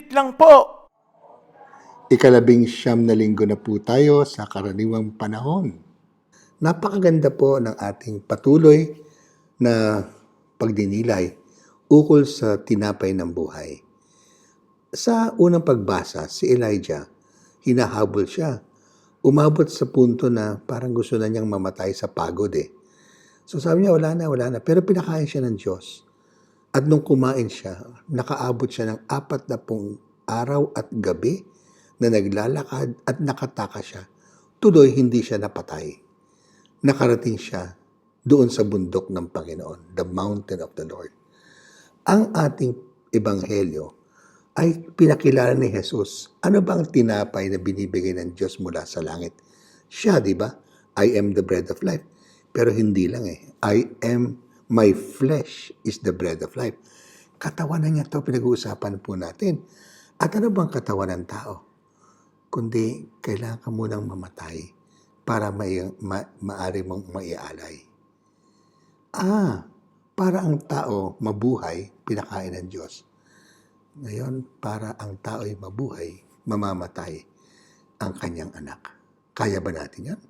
Saglit lang po. Ikalabing siyam na linggo na po tayo sa karaniwang panahon. Napakaganda po ng ating patuloy na pagdinilay ukol sa tinapay ng buhay. Sa unang pagbasa, si Elijah, hinahabol siya. Umabot sa punto na parang gusto na niyang mamatay sa pagod eh. So sabi niya, wala na, wala na. Pero pinakain siya ng Diyos. At nung kumain siya, nakaabot siya ng apat na pong araw at gabi na naglalakad at nakataka siya. Tuloy, hindi siya napatay. Nakarating siya doon sa bundok ng Panginoon, the mountain of the Lord. Ang ating ebanghelyo ay pinakilala ni Jesus. Ano bang tinapay na binibigay ng Diyos mula sa langit? Siya, di ba? I am the bread of life. Pero hindi lang eh. I am, my flesh is the bread of life. Katawan na niya to pinag-uusapan po natin. At ano bang katawan ng tao? Kundi kailangan ka munang mamatay para may, ma, maari mong maialay. Ah, para ang tao mabuhay, pinakain ng Diyos. Ngayon, para ang tao ay mabuhay, mamamatay ang kanyang anak. Kaya ba natin yan?